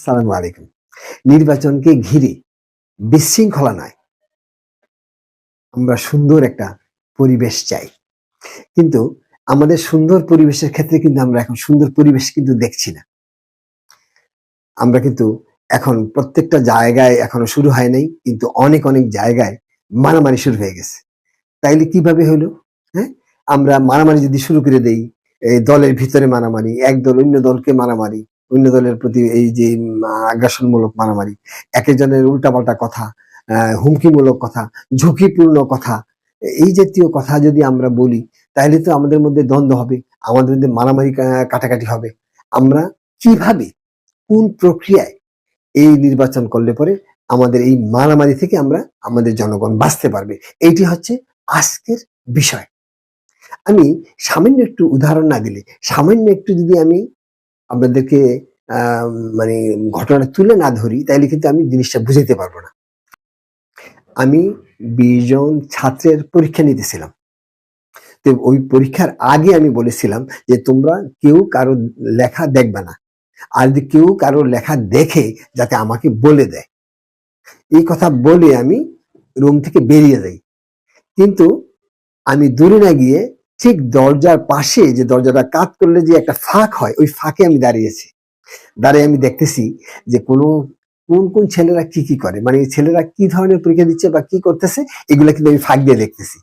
সালামু আলাইকুম। নির্বাচনকে ঘিরে বিশৃঙ্খলা নয়। আমরা সুন্দর একটা পরিবেশ চাই। কিন্তু আমাদের সুন্দর পরিবেশের ক্ষেত্রে কিন্তু আমরা এখন সুন্দর পরিবেশ কিন্তু দেখছি না। আমরা কিন্তু এখন প্রত্যেকটা জায়গায় এখনও শুরু হয় নাই, কিন্তু অনেক অনেক জায়গায় মারামারি শুরু হয়ে গেছে। তাইলে কীভাবে হলো হ্যাঁ? আমরা মারামারি যদি শুরু করে দেই দলের ভিতরে মারামারি এক দল অন্য দলকে মারামারি অন্য দলের প্রতি এই যে আগ্রাসনমূলক মারামারি, এক একজনের উল্টাপাল্টা কথা হুমকিমূলক কথা, ঝুঁকিপূর্ণ কথা, এই জাতীয় কথা যদি আমরা বলি, তাহলে তো আমাদের মধ্যে দ্বন্দ্ব হবে, আমাদের মধ্যে মারামারি কাটাকাটি হবে। আমরা কীভাবে, কোন প্রক্রিয়ায় এই নির্বাচন করলে পরে আমাদের এই মারামারি থেকে আমরা আমাদের জনগণ বাঁচতে পারবে? এইটি হচ্ছে আজকের বিষয়। আমি সামান্য একটু উদাহরণ না দিলে, সামান্য একটু যদি আমি আপনাদেরকে মানে ঘটনাটা তুলে না ধরি তাহলে কিন্তু আমি জিনিসটা বুঝাইতে পারব না। আমি বিশ জন ছাত্রের পরীক্ষা নিতেছিলাম। তো ওই পরীক্ষার আগে আমি বলেছিলাম যে, তোমরা কেউ কারও লেখা দেখবে না। আর যদি কেউ কারও লেখা দেখে, যাতে আমাকে বলে দেয়। এই কথা বলে আমি রুম থেকে বেরিয়ে যাই। কিন্তু আমি দূরে না গিয়ে ঠিক দরজার পাশে যে দরজাটা কাত করলে যে একটা ফাঁক হয়, ওই ফাঁকে আমি দাঁড়িয়েছি। দাঁড়িয়ে আমি দেখতেছি যে কোনো, কোন কোন ছেলেরা কি কি করে? মানে ছেলেরা কি ধরনের পরীক্ষা দিচ্ছে বা কি করতেছে, এগুলা কিন্তু আমি ফাঁক দিয়ে দেখতেছি।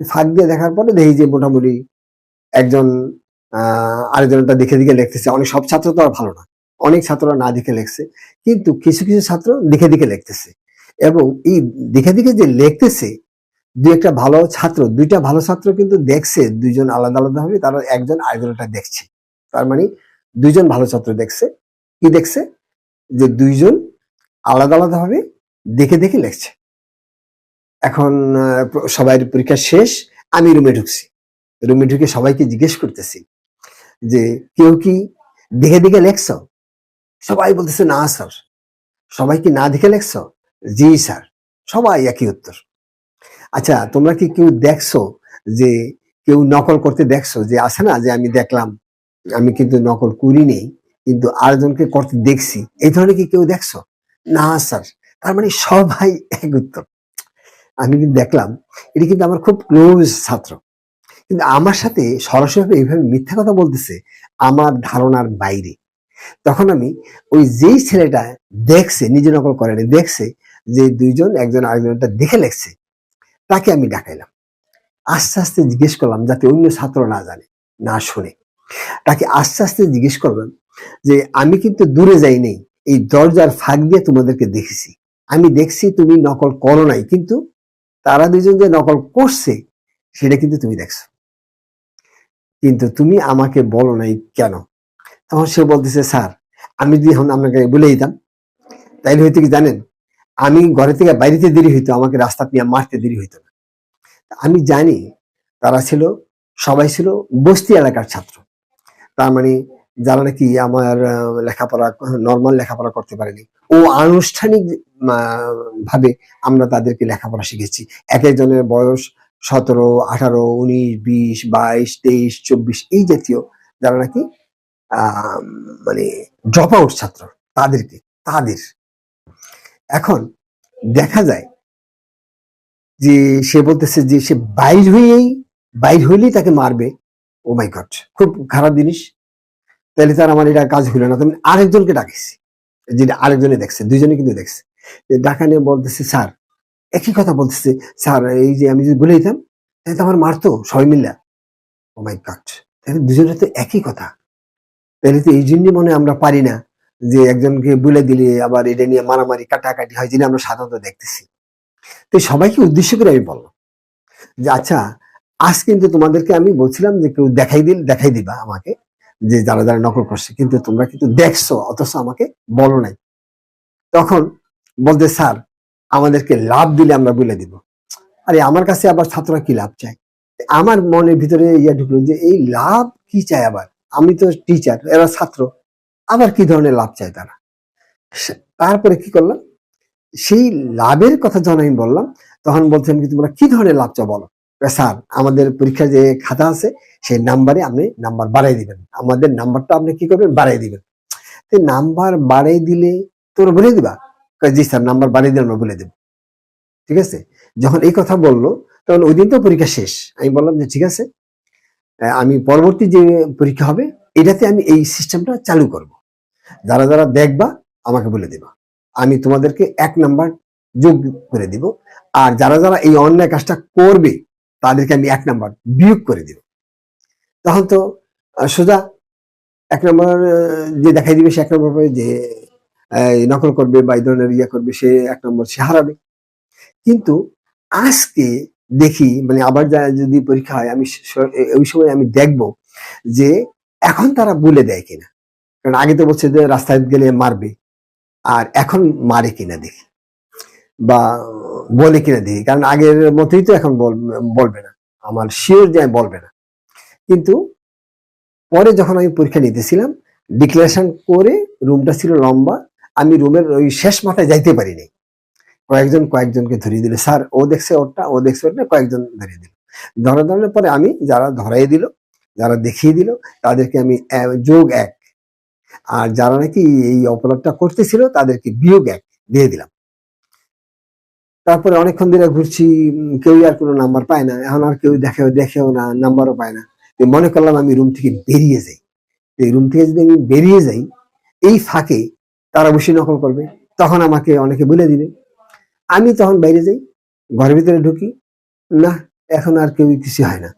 ফাঁক দিয়ে দেখার পরে দেখি যে মোটামুটি একজন আহ আরেকজনটা দেখে দেখে লিখতেছে। অনেক, সব ছাত্র তো আর ভালো না। অনেক ছাত্ররা না দেখে লিখছে, কিন্তু কিছু কিছু ছাত্র দেখে দেখে লিখতেছে। এবং এই দেখে দেখে যে লিখতেছে দুই একটা ভালো ছাত্র, দুইটা ভালো ছাত্র কিন্তু দেখছে দুইজন আলাদা আলাদা ভাবে, তারা একজন আরেকজনটা দেখছে। তার মানে দুইজন ভালো ছাত্র দেখছে, কি দেখছে? যে দুইজন আলাদা আলাদা ভাবে দেখে দেখে লিখছে। এখন সবাই পরীক্ষা শেষ, আমি রুমে ঢুকছি। রুমে ঢুকে সবাইকে জিজ্ঞেস করতেছি যে, কেউ কি দেখে দেখে লেখছ? সবাই বলতেছে, না, স্যার। সবাই কি না দেখে লেখছ? জি, স্যার। সবাই একই উত্তর। আচ্ছা তোমরা কি কেউ দেখছ যে কেউ নকল করতে দেখছ যে আছে না যে আমি দেখলাম আমি কিন্তু নকল করিনি কিন্তু আরেকজনকে করতে দেখছি? এই ধরনের কি কেউ দেখছ? না স্যার। তার মানে সবাই এক উত্তর। আমি কিন্তু দেখলাম এটি কিন্তু আমার খুব ক্লোজ ছাত্র। কিন্তু আমার সাথে সরাসরি এইভাবে মিথ্যা কথা বলতেছে আমার ধারণার বাইরে। তখন আমি ওই যেই ছেলেটা দেখছে নিজে নকল করে নাই, দেখছে যে দুইজন একজন আরেকজনটা দেখে লেখছে। তাকে আমি ডাকাইলাম। আস্তে আস্তে জিজ্ঞেস করলাম যাতে অন্য ছাত্র না জানে, না শুনে। তাকে আস্তে আস্তে জিজ্ঞেস করলাম যে, আমি কিন্তু দূরে যাই নেই, এই দরজার ফাঁক দিয়ে তোমাদেরকে দেখেছি। আমি দেখছি তুমি নকল করো নাই, কিন্তু তারা দুজন যে নকল করছে, সেটা কিন্তু তুমি দেখছ। কিন্তু তুমি আমাকে বলো নাই কেন? তখন সে বলতেছে, স্যার, আমি যদি এখন আপনাকে বলে দিতাম, তাইলে হয়তো কি জানেন আমি ঘরে থেকে বাইরেতে দেরি হইতো, আমাকে রাস্তা নিয়ে মারতে দেরি হইতো না। আমি জানি তারা ছিল, সবাই ছিল বস্তি এলাকার ছাত্র। তার মানে যারা নাকি আমার লেখাপড়া নর্মাল লেখাপড়া করতে পারেনি। ও আনুষ্ঠানিক ভাবে আমরা তাদেরকে লেখাপড়া শিখেছি। এক একজনের বয়স সতেরো, আঠারো, উনিশ, বিশ, বাইশ, তেইশ, চব্বিশ, এই জাতীয় যারা নাকি মানে ড্রপ আউট ছাত্র, তাদেরকে, তাদের এখন দেখা যায় যে সে বলতেছে যে সে বাইর হয়েই, বাইর হইলেই তাকে মারবে। ও মাই গড খুব খারাপ জিনিস। তাহলে তার আমার এটা কাজ হইল না। তুমি আরেকজনকে ডাকিছি যেটা আরেকজনে দেখছে, দুইজনে কিন্তু দেখছে। ডাকা নিয়ে বলতেছে, স্যার। একই কথা বলতেছে, স্যার, এই যে আমি যদি বলে দিতাম, তাহলে তো আমার মারতো, সবাই মিল্লা ও মাই গড তাহলে দুজনে তো একই কথা। তাহলে তো এই জন্য মনে আমরা পারি না। যে একজনকে বলে দিলে আবার এটা নিয়ে মারামারি, কাটাকাটি হয় যেটা আমরা সাধারণত দেখতেছি। তো সবাইকে উদ্দেশ্য করে আমি বললাম যে আচ্ছা আজ কিন্তু তোমাদেরকে আমি বলছিলাম যে কেউ দেখাই দিল দেখাই দিবা আমাকে যে যারা যারা নকল করছে। কিন্তু তোমরা কিন্তু দেখছ, অথচ আমাকে বলো নাই। তখন বলতে স্যার, আমাদেরকে লাভ দিলে আমরা বলে দিব। আরে, আমার কাছে আবার ছাত্ররা কি লাভ চায়? আমার মনের ভিতরে ইয়া ঢুকলো যে, এই লাভ কি চায় আবার? আমি তো টিচার এরা ছাত্র। আবার কি ধরনের লাভ চায় তারা? তারপরে কি করলাম? সেই লাভের কথা যখন আমি বললাম, তখন বলছেন কি তোমরা কি ধরনের লাভ চাও বলো? স্যার, আমাদের পরীক্ষার যে খাতা আছে, সেই নাম্বারে আপনি নাম্বার বাড়াই দিবেন। আমাদের নাম্বারটা আপনি কি করবেন? বাড়াই দিবেন। নাম্বার বাড়িয়ে দিলে তোর বলে দিবা? জি স্যার, নাম্বার বাড়িয়ে দিলে আমরা বলে দেব। ঠিক আছে? যখন এই কথা বলল, তখন ওই দিন তো পরীক্ষা শেষ। আমি বললাম যে, ঠিক আছে আমি পরবর্তী যে পরীক্ষা হবে, এটাতে আমি এই সিস্টেমটা চালু করব। যারা যারা দেখবা, আমাকে বলে দিবা। আমি তোমাদেরকে এক নাম্বার যোগ করে দিব। আর যারা যারা এই অন্যায় কাজটা করবে, তাদেরকে আমি এক নাম্বার বিয়োগ করে দিব। তখন তো সোজা এক নম্বর যে দেখাই দিবে, সে এক নম্বর পাবে যে নকল করবে বা এই ধরনের ইয়ে করবে, সে এক নম্বর সে হারাবে। কিন্তু আজকে দেখি মানে আবার যদি পরীক্ষা হয়, আমি ওই সময় আমি দেখব যে এখন তারা বলে দেয় কিনা। কারণ আগে তো বলছে যে রাস্তায় গেলে মারবে। আর এখন মারে কিনা দেখি। বা বলে কিনা দেখি। কারণ আগের মতোই তো এখন বল- বলবে না। আমার শিওর যে বলবে না। কিন্তু পরে যখন আমি পরীক্ষা নিতেছিলাম ডিক্লারেশন করে রুমটা ছিল লম্বা, আমি রুমের ওই শেষ মাথায় যাইতে পারিনি। কয়েকজন কয়েকজনকে ধরিয়ে দিল। স্যার, ও দেখছে ওরটা, ও দেখছে ওরটা, কয়েকজন ধরিয়ে দিল। ধরা ধরানোর পরে আমি যারা ধরাই দিল, যারা দেখিয়ে দিল, তাদেরকে আমি যোগ এক আর যারা নাকি এই অপরাধটা করতেছিল, তাদেরকে বিয়োগ এক দিয়ে দিলাম। তারপরে অনেকক্ষণ ধরে ঘুরছি কেউই আর কোনো নাম্বার পায় না। এখন আর কেউ দেখেও দেখেও না নাম্বারও পায় না। মনে করলাম আমি রুম থেকে বেরিয়ে যাই। এই রুম থেকে যদি আমি বেরিয়ে যাই, এই ফাঁকে তারা বসে নকল করবে। তখন আমাকে অনেকে বলে দিবে। আমি তখন বাইরে যাই, ঘরের ভিতরে ঢুকি। না, এখন আর কেউ কিছু হয় না।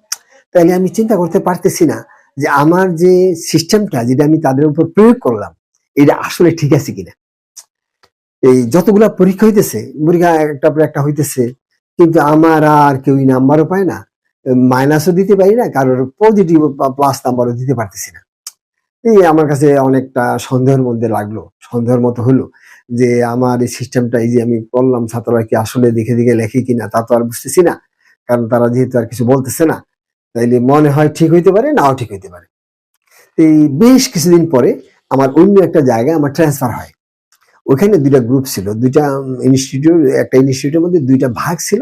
তাইলে আমি চিন্তা করতে পারতেছি না যে আমার যে সিস্টেমটা যেটা আমি তাদের উপর প্রয়োগ করলাম, এটা আসলে ঠিক আছে কিনা? এই যতগুলা পরীক্ষা হইতেছে, পরীক্ষা একটা পর একটা হইতেছে, কিন্তু আমার আর কেউ নাম্বারও পায় না মাইনাসও দিতে পারি না, কারোর পজিটিভ প্লাস নাম্বারও দিতে পারতেছি না। এই আমার কাছে অনেকটা সন্দেহের মধ্যে লাগল, সন্দেহের মতো হলো যে আমার এই সিস্টেমটা এই যে আমি করলাম ছাত্ররা কি আসলে দেখে দেখে লেখে কিনা তা তো আর বুঝতেছি না, কারণ তারা যেহেতু আর কিছু বলতেছে না তাইলে মনে হয় ঠিক হইতে পারে, নাও ঠিক হইতে পারে। এই বেশ কিছুদিন পরে আমার অন্য একটা জায়গায় আমার ট্রান্সফার হয়। ওখানে দুইটা গ্রুপ ছিল, দুইটা ইনস্টিটিউট একটা ইনস্টিটিউটের মধ্যে দুইটা ভাগ ছিল।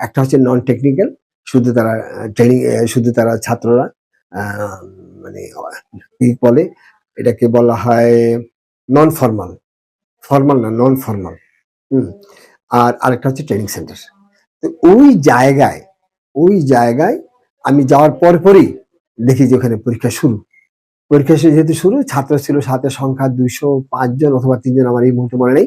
একটা হচ্ছে নন টেকনিক্যাল শুধু তারা ট্রেনিং শুধু তারা ছাত্ররা মানে কি বলে, এটাকে বলা হয় নন ফর্মাল ফর্মাল না নন ফর্মাল হুম, আর আরেকটা হচ্ছে ট্রেনিং সেন্টার তো ওই জায়গায় ওই জায়গায় আমি যাওয়ার পর পরই দেখি যে ওখানে পরীক্ষা শুরু। পরীক্ষা যেহেতু শুরু, ছাত্র ছিল সাথে সংখ্যা দুইশো পাঁচজন অথবা তিনজন আমার এই মুহূর্তে মনে নেই।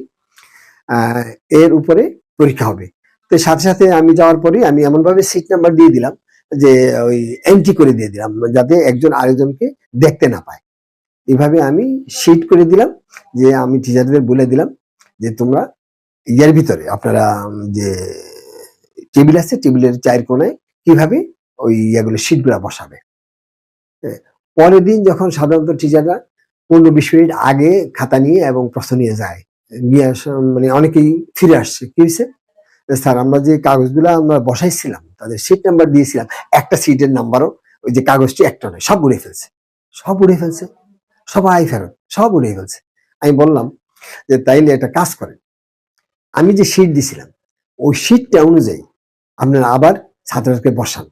এর উপরে পরীক্ষা হবে। তো সাথে সাথে আমি যাওয়ার পরেই আমি এমন ভাবে সিট নাম্বার দিয়ে দিলাম যে ওই এন্ট্রি করে দিয়ে দিলাম, যাতে একজন আরেকজনকে দেখতে না পায়। এভাবে আমি সিট করে দিলাম যে আমি টিচারদের বলে দিলাম যে তোমরা ইয়ার ভিতরে আপনারা যে টেবিল আছে টেবিলের চায়ের কোনায় কীভাবে ওই ইয়াগুলো শিটগুলা বসাবে। পরের দিন যখন সাধারণত টিচাররা পনেরো বিশ মিনিট আগে খাতা নিয়ে এবং প্রশ্ন নিয়ে যায়, নিয়ে মানে অনেকেই ফিরে আসছে। কি হয়েছে? স্যার, আমরা যে কাগজগুলো আমরা বসাইছিলাম, তাদের সিট নাম্বার দিয়েছিলাম, একটা সিটের নাম্বারও ওই যে কাগজটি একটা নয়, সব উড়ে ফেলছে। সব উড়ে ফেলছে। সবাই ফেরত, সব উড়ে ফেলছে। আমি বললাম যে, তাইলে একটা কাজ করেন। আমি যে সিট দিছিলাম, ওই সিটটা অনুযায়ী আপনারা আবার ছাত্রকে বসান।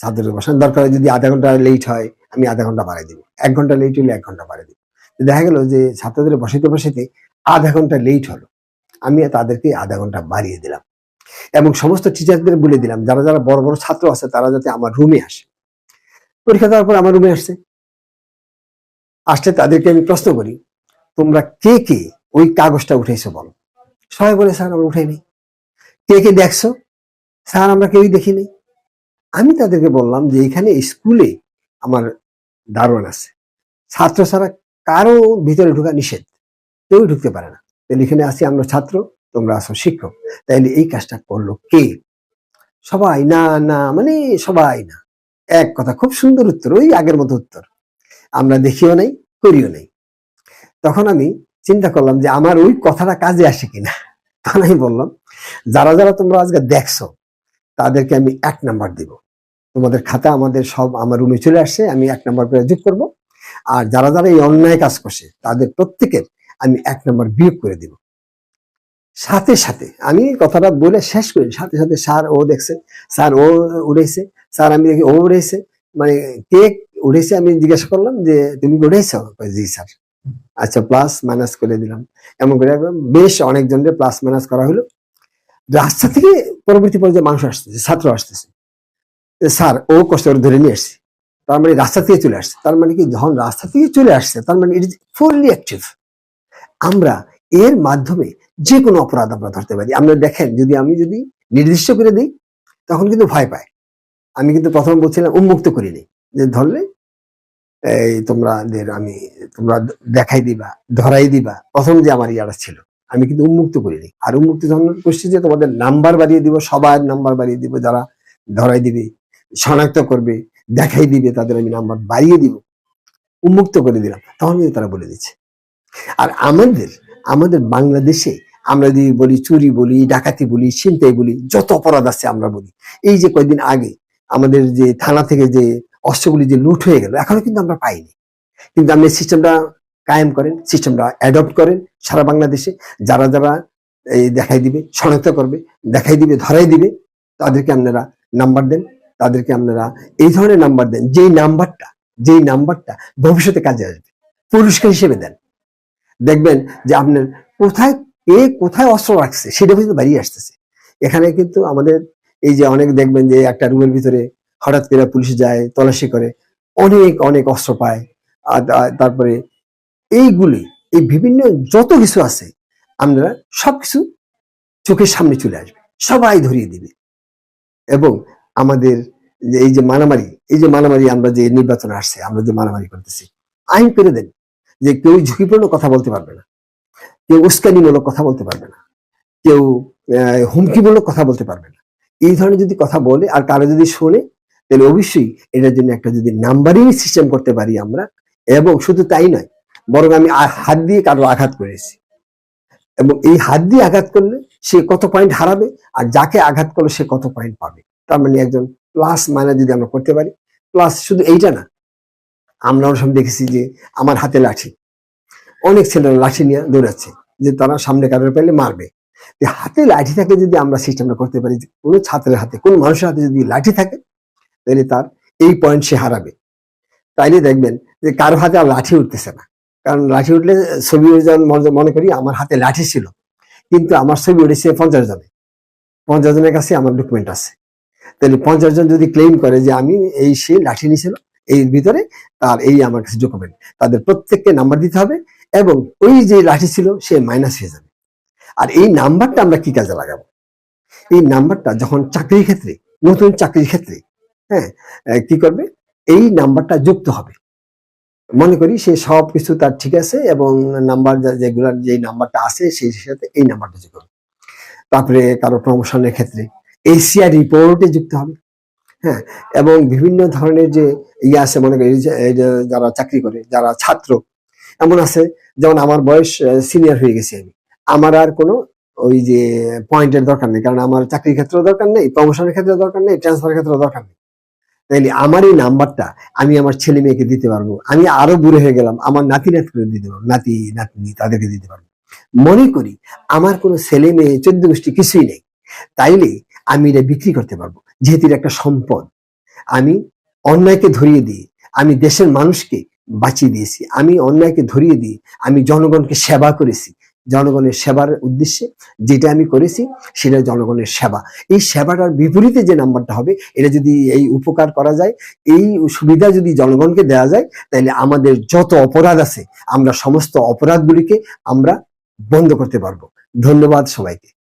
ছাত্রকে বসান দরকার যদি আধা ঘণ্টা লেট হয়, আমি আধা ঘণ্টা বাড়াই দিব। এক ঘণ্টা লেট হলে এক ঘণ্টা বাড়াই দিব। দেখা গেল যে ছাত্রদের বসাইতে বসাইতে আধা ঘণ্টা লেট হলো। আমি তাদেরকে আধা ঘণ্টা বাড়িয়ে দিলাম। এবং সমস্ত টিচারদের বলে দিলাম, যারা যারা বড় বড় ছাত্র আছে, তারা যাতে আমার রুমে আসে। পরীক্ষা দেওয়ার পর আমার রুমে আসছে। আসলে তাদেরকে আমি প্রশ্ন করি, তোমরা কে কে ওই কাগজটা উঠেছো বলো? সবাই বলে, স্যার, আমরা উঠাইনি। কে কে দেখছ? স্যার, আমরা কেউই দেখিনি। আমি তাদেরকে বললাম যে, এখানে স্কুলে আমার দারোয়ান আছে। ছাত্র ছাড়া কারও ভিতরে ঢোকা নিষেধ। কেউ ঢুকতে পারে না। তাহলে এখানে আছি আমরা ছাত্র, তোমরা আসো শিক্ষক। তাইলে এই কাজটা করল কে? সবাই, না না মানে সবাই না। এক কথা, খুব সুন্দর উত্তর, ওই আগের মতো উত্তর। আমরা দেখিও নাই, করিও নাই। তখন আমি চিন্তা করলাম যে, আমার ওই কথাটা কাজে আসে কিনা? তখন আমি বললাম, যারা যারা তোমরা আজকে দেখছ তাদেরকে আমি এক নাম্বার দিব। তোমাদের খাতা আমাদের সব আমার রুমে চলে আসছে, আমি এক নাম্বার করে যোগ করব। আর যারা যারা এই অন্যায় কাজ করছে, তাদের প্রত্যেকের আমি এক নাম্বার বিয়োগ করে দিব। সাথে সাথে, আমি কথাটা বলে শেষ করি, সাথে সাথে স্যার ও দেখছে, স্যার ও উড়েছে, স্যার আমি দেখি ও উড়েছে মানে কে উড়েছে আমি জিজ্ঞাসা করলাম যে, তুমি উড়েছ? জি, স্যার। আচ্ছা প্লাস মাইনাস করে দিলাম। এমন করে বেশ অনেকজনের প্লাস মাইনাস করা হলো। রাস্তা থেকে পরবর্তী পর্যায়ে মানুষ আসতেছে, ছাত্র আসতেছে। স্যার, ও কষ্ট করে ধরে নিয়ে আসছে। তার মানে রাস্তা থেকে চলে আসছে। তার মানে কি? যখন রাস্তা থেকে চলে আসছে, তার মানে ইট ইজ ফুললি অ্যাক্টিভ আমরা এর মাধ্যমে যে কোনো অপরাধ আমরা ধরতে পারি। আমরা দেখেন, যদি আমি যদি নির্দিষ্ট করে দিই, তখন কিন্তু ভয় পায়। আমি কিন্তু প্রথম বলছিলাম, উন্মুক্ত করিনি যে ধরলে, এই তোমাদের আমি তোমরা দেখাই দিবা, ধরাই দিবা। প্রথম যে আমার ইয়ারা ছিল। আমি কিন্তু উন্মুক্ত করিনি। আর উন্মুক্ত করছি যে তোমাদের নাম্বার বাড়িয়ে দিব, সবার নাম্বার বাড়িয়ে দিব, যারা ধরাই দিবে, শনাক্ত করবে, দেখাই দিবে, তাদের আমি নাম্বার বাড়িয়ে দিব, উন্মুক্ত করে দিলাম। তখন তারা বলে দিচ্ছে। আর আমাদের আমাদের বাংলাদেশে আমরা যদি বলি চুরি বলি, ডাকাতি বলি, ছিনতাই বলি, যত অপরাধ আছে আমরা বলি। এই যে কয়েকদিন আগে আমাদের যে থানা থেকে যে অস্ত্রগুলি যে লুট হয়ে গেল, এখনও কিন্তু আমরা পাইনি। কিন্তু আপনি সিস্টেমটা কায়েম করেন সিস্টেমটা অ্যাডপ্ট করেন সারা বাংলাদেশে। যারা যারা এই দেখাই দিবে শনাক্ত করবে, দেখাই দিবে, ধরাই দিবে, তাদেরকে আপনারা নাম্বার দেন, তাদেরকে আপনারা এই ধরনের নাম্বার দেন, যেই নাম্বারটা যেই নাম্বারটা ভবিষ্যতে কাজে আসবে, পুরস্কার হিসেবে দেন। দেখবেন যে আপনার কোথায়, কে কোথায় অস্ত্র রাখছে, সেটা কিন্তু বেরিয়ে আসতেছে। এখানে কিন্তু আমাদের এই যে অনেক দেখবেন যে একটা রুমের ভিতরে হঠাৎ করে পুলিশ যায়, তল্লাশি করে, অনেক অনেক অস্ত্র পায় তারপরে এইগুলি, এই বিভিন্ন যত কিছু আছে আমরা সবকিছু চোখের সামনে চলে আসবে। সবাই ধরিয়ে দিবে। এবং আমাদের এই যে মারামারি, এই যে মারামারি আমরা যে নির্বাচন আসছে, আমরা যে মারামারি করতেছি, আইন করে দেন যে কেউ ঝুঁকিপূর্ণ কথা বলতে পারবে না। কেউ উস্কানিমূলক কথা বলতে পারবে না। কেউ হুমকিমূলক কথা বলতে পারবে না। এই ধরনের যদি কথা বলে আর কারও যদি শোনে, তাহলে অবশ্যই এটার জন্য একটা যদি নাম্বারিং সিস্টেম করতে পারি আমরা, এবং শুধু তাই নয় বরং আমি হাত দিয়ে কারও আঘাত করেছি। এবং এই হাত দিয়ে আঘাত করলে সে কত পয়েন্ট হারাবে আর যাকে আঘাত করলে সে কত পয়েন্ট পাবে। তার মানে একজন প্লাস মাইনাস যদি আমরা করতে পারি প্লাস শুধু এইটা না, আমরা অনেক দেখেছি যে আমার হাতে লাঠি, অনেক ছেলেরা লাঠি নিয়ে দৌড়াচ্ছে যে তারা সামনে কারোর পেলে মারবে। হাতে লাঠি থাকলে যদি আমরা সিস্টেমটা করতে পারি কোনো ছাত্রের হাতে, কোন মানুষের হাতে যদি লাঠি থাকে, তাহলে তার এই পয়েন্ট সে হারাবে। তাইলে দেখবেন যে কারও হাতে আর লাঠি উঠতেছে না। কারণ লাঠি উঠলে ছবি মনে- মনে করি আমার হাতে লাঠি ছিল। কিন্তু আমার ছবি উঠেছে পঞ্চাশ জনে পঞ্চাশ জনের কাছে আমার ডকুমেন্ট আছে। তাহলে পঞ্চাশ জন যদি ক্লেম করে যে আমি এই সে লাঠি নিয়েছিল এই ভিতরে তার এই আমার কাছে ডকুমেন্ট তাদের প্রত্যেককে নাম্বার দিতে হবে এবং ওই যে লাঠি ছিল, সে মাইনাস হয়ে যাবে। আর এই নাম্বারটা আমরা কি কাজে লাগাবো? এই নাম্বারটা যখন চাকরির ক্ষেত্রে, নতুন চাকরির ক্ষেত্রে হ্যাঁ কি করবে? এই নাম্বারটা যুক্ত হবে। মনে করি সে সব কিছু তার ঠিক আছে এবং নাম্বার যেগুলার যে নাম্বারটা আছে সেই সাথে এই নাম্বারটা যুক্ত হবে। তারপরে কারও প্রমোশনের ক্ষেত্রে এশিয়া রিপোর্টে যুক্ত হবে। হ্যাঁ এবং বিভিন্ন ধরনের যে ইয়ে আছে, মনে করি যারা চাকরি করে, যারা ছাত্র, এমন আছে, যেমন আমার বয়স সিনিয়র হয়ে গেছি আমি। আমার আর কোনো ওই যে পয়েন্টের দরকার নেই, কারণ আমার চাকরির ক্ষেত্রেও দরকার নেই প্রমোশনের ক্ষেত্রে দরকার নেই ট্রান্সফার ক্ষেত্রেও দরকার নেই। তাইলে আমার এই নাম্বারটা আমি আমার ছেলে মেয়েকে দিতে পারব। আমি আরও বুড়ো হয়ে গেলাম, আমার নাতি নাতকে দিতে পারব, নাতি, নাতনি তাদেরকে দিতে পারব। মনে করি আমার কোনো ছেলে মেয়ে, চোদ্দ গোষ্ঠী কিছুই নেই। তাইলে আমি এটা বিক্রি করতে পারব, যেহেতু এটা একটা সম্পদ। আমি অন্যায়কে ধরিয়ে দিই আমি দেশের মানুষকে বাঁচিয়ে দিয়েছি। আমি অন্যায়কে ধরিয়ে দিই আমি জনগণকে সেবা করেছি। জনগণের সেবার উদ্দেশ্যে যেটা আমি করেছি সেটা জনগণের সেবা। এই সেবাটার বিপরীতে যে নাম্বারটা হবে, এটা যদি এই উপকার করা যায়, এই সুবিধা যদি জনগণকে দেওয়া যায়, তাহলে আমাদের যত অপরাধ আছে, আমরা সমস্ত অপরাধগুলিকে আমরা বন্ধ করতে পারব। ধন্যবাদ সবাইকে।